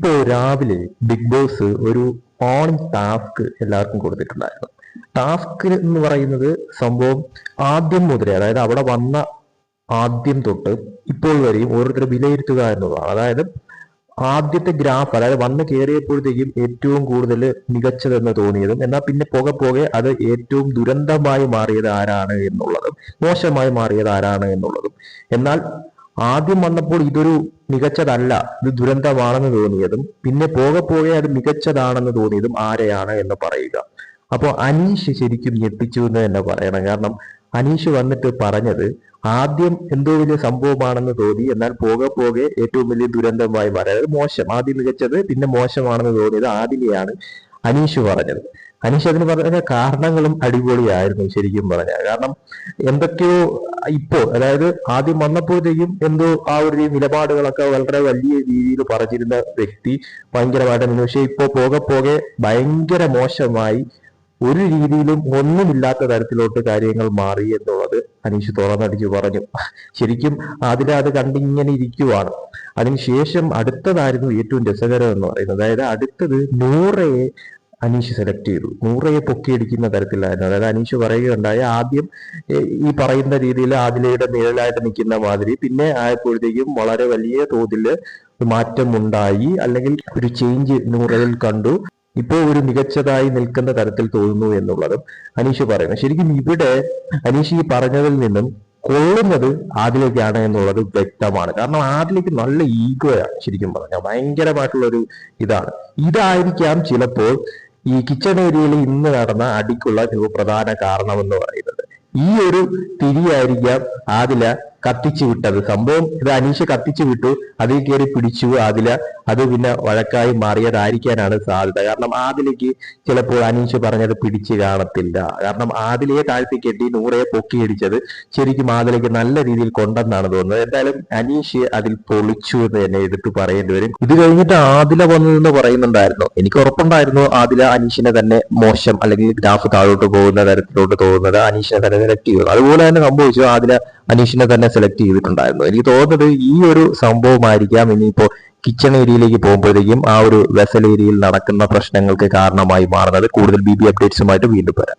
ഇപ്പോ രാവിലെ Bigg Boss ഒരു മോർണിംഗ് ടാസ്ക് എല്ലാവർക്കും കൊടുത്തിട്ടുണ്ടായിരുന്നു. ടാസ്ക് എന്ന് പറയുന്നത് സംഭവം ആദ്യം മുതലേ അതായത് അവിടെ വന്ന ആദ്യം തൊട്ട് ഇപ്പോൾ വരെയും ഓരോരുത്തർ വിലയിരുത്തുക എന്നുള്ളതാണ് അതായത് ആദ്യത്തെ ഗ്രാഫ് അതായത് വന്ന് കയറിയപ്പോഴത്തേക്കും ഏറ്റവും കൂടുതൽ മികച്ചതെന്ന് തോന്നിയതും എന്നാൽ പിന്നെ പോകെ പോകെ അത് ഏറ്റവും ദുരന്തമായി മാറിയത് ആരാണ് എന്നുള്ളതും മോശമായി മാറിയത് ആരാണ് എന്നുള്ളതും. എന്നാൽ ആദ്യം വന്നപ്പോൾ ഇതൊരു മികച്ചതല്ല ഇത് ദുരന്തമാണെന്ന് തോന്നിയതും പിന്നെ പോകെ പോകെ അത് മികച്ചതാണെന്ന് തോന്നിയതും ആരെയാണ് എന്ന് പറയുക. അപ്പോൾ അനീഷ് ശരിക്കും ഞെട്ടിച്ചു എന്ന് തന്നെ പറയണം. കാരണം അനീഷ് വന്നിട്ട് പറഞ്ഞത് ആദ്യം എന്തോ വലിയ സംഭവമാണെന്ന് തോന്നി എന്നാൽ പോകെ പോകെ ഏറ്റവും വലിയ ദുരന്തമായി മാറി. അതായത് മോശം ആദ്യം മികച്ചത് പിന്നെ മോശമാണെന്ന് തോന്നിയത് ആദിലെയാണ് അനീഷ് പറഞ്ഞത്. അനീഷ് അതിന് പറഞ്ഞ കാരണങ്ങളും അടിപൊളിയായിരുന്നു ശരിക്കും പറഞ്ഞാൽ കാരണം എന്തൊക്കെയോ ഇപ്പോ അതായത് ആദ്യം വന്നപ്പോഴത്തേക്കും എന്തോ ആ ഒരു നിലപാടുകളൊക്കെ വളരെ വലിയ രീതിയിൽ പറഞ്ഞിരുന്ന വ്യക്തി ഭയങ്കരമായിട്ട് പക്ഷെ ഇപ്പോ പോകെ പോകെ ഭയങ്കര മോശമായി ഒരു രീതിയിലും ഒന്നുമില്ലാത്ത തരത്തിലോട്ട് കാര്യങ്ങൾ മാറി എന്നുള്ളത് അനീഷ് തുറന്നടിച്ച് പറഞ്ഞു. ശരിക്കും അതിലെ അത് കണ്ടിങ്ങനെ ഇരിക്കുവാണ്. അതിനുശേഷം അടുത്തതായിരുന്നു ഏറ്റവും രസകരം എന്ന് പറയുന്നത്. അതായത് അടുത്തത് നൂറയെ അനീഷ് സെലക്ട് ചെയ്തു. നൂറയെ പൊക്കിയടിക്കുന്ന തരത്തിലായിരുന്നു. അതായത് അനീഷ് പറയുകയുണ്ടായി ആദ്യം ഈ പറയുന്ന രീതിയിൽ ആദിലയുടെ നിഴലായിട്ട് നിൽക്കുന്ന മാതിരി പിന്നെ ആയപ്പോഴത്തേക്കും വളരെ വലിയ തോതിൽ മാറ്റം ഉണ്ടായി അല്ലെങ്കിൽ ഒരു ചേഞ്ച് നൂറയിൽ കണ്ടു. ഇപ്പോൾ ഒരു മികച്ചതായി നിൽക്കുന്ന തരത്തിൽ തോന്നുന്നു എന്നുള്ളതും അനീഷ് പറയുന്നു. ശരിക്കും ഇവിടെ അനീഷ് ഈ പറഞ്ഞതിൽ നിന്നും കൊള്ളുന്നത് ആദിലേക്കാണ് എന്നുള്ളത് വ്യക്തമാണ്. കാരണം ആദിലേക്ക് നല്ല ഈഗോയാണ് ശരിക്കും പറഞ്ഞാൽ. ഭയങ്കരമായിട്ടുള്ള ഒരു ഇതാണ്. ഇതായിരിക്കാം ചിലപ്പോൾ ഈ കിച്ചൺ ഏരിയയിൽ ഇന്ന് നടന്ന അടിക്കുള്ള ഒരു പ്രധാന കാരണം എന്ന് പറയുന്നത് ഈ ഒരു തിരിയായിരിക്കാം ആദില കത്തിച്ചു വിട്ടത്. സംഭവം ഇത് അനീഷ് കത്തിച്ചു വിട്ടു. അതിൽ കയറി പിടിച്ചു. ആദില അത് പിന്നെ വഴക്കായി മാറിയതായിരിക്കാനാണ് സാധ്യത. കാരണം ആദിലേക്ക് ചിലപ്പോൾ അനീഷ് പറഞ്ഞത് പിടിച്ചു കാണത്തില്ല. കാരണം ആദിലയെ താഴ്ത്തി കെട്ടി നൂറയെ പൊക്കിയടിച്ചത് ശരിക്കും ആദിലേക്ക് നല്ല രീതിയിൽ കൊണ്ടെന്നാണ് തോന്നുന്നത്. എന്തായാലും അനീഷ് അതിൽ പൊളിച്ചു എന്ന് തന്നെ എടുത്തു പറയേണ്ടി വരും. ഇത് കഴിഞ്ഞിട്ട് ആദില വന്നതെന്ന് പറയുന്നുണ്ടായിരുന്നു. എനിക്ക് ഉറപ്പുണ്ടായിരുന്നു ആദില അനീഷിനെ തന്നെ മോശം അല്ലെങ്കിൽ ഗ്രാഫ് താഴോട്ട് പോകുന്ന തരത്തിലോട്ട് തോന്നുന്നത്. അനീഷിനെ തന്നെ സെലക്ട് അതുപോലെ തന്നെ സംഭവിച്ചു. ആദില അനീഷിനെ തന്നെ സെലക്ട് ചെയ്തിട്ടുണ്ടായിരുന്നു. എനിക്ക് തോന്നുന്നത് ഈ ഒരു സംഭവമായിരിക്കാം. ഇനിയിപ്പോ കിച്ചൺ ഏരിയയിലേക്ക് പോകുമ്പോഴേക്കും ആ ഒരു വെസൽ ഏരിയയിൽ നടക്കുന്ന പ്രശ്നങ്ങൾക്ക് കാരണമായി മാറുന്നത്. കൂടുതൽ ബി ബി അപ്ഡേറ്റ്സുമായിട്ട് വീണ്ടും വരാം.